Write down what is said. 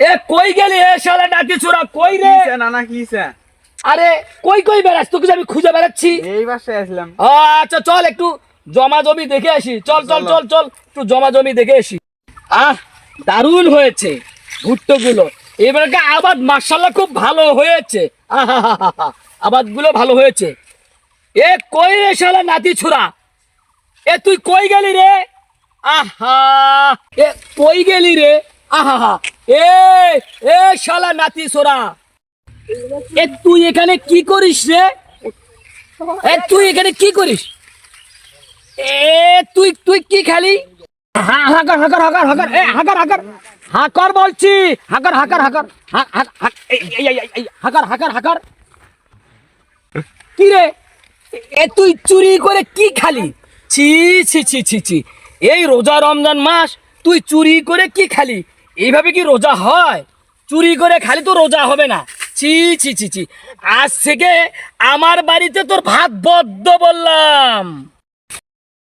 এ কই গেলি এ শালা ডাকি ছোড়া কই রে? কিসে নানা কিসে? আরে কই কই বেড়াস? তোকে আমি খুঁজে বেড়াচ্ছি। এই বাসায় আসলাম। আচ্ছা চল একটু জমা জমি দেখে আসি। চল চল চল চল একটু জমা জমি দেখে আসি। আহ দারুণ হয়েছে ভুট্টো গুলো এবারকে আবাদ মার্শাল্লাহ খুব ভালো হয়েছে। আবাদগুলো ভালো হয়েছে। এ কই রে শালা নাতি ছুরা? এ তুই কই গেলি রে? আহা এ কই গেলি রে? আহা এ এ শালা নাতি ছোরা এ, তুই এখানে কি করিস রে? এ, তুই এখানে কি করিস? এ, তুই তুই কি খালি? হাকার হাকার হাকার হাকার, এ, হাকার হাকার। হাকার বলছি। হাকার হাকার হাকার। হাকার হাকার হাকার। কি রে? এ, তুই চুরি করে কি খালি? ছি ছি ছি ছি ছি। এই রোজা রমজান মাস তুই চুরি করে কি খালি? এইভাবে কি রোজা হয়? চুরি করে খালি তো রোজা হবে না। ছি ছি ছি ছি। আজ থেকে আমার বাড়িতে তোর ভাত বদ্ধ বললাম।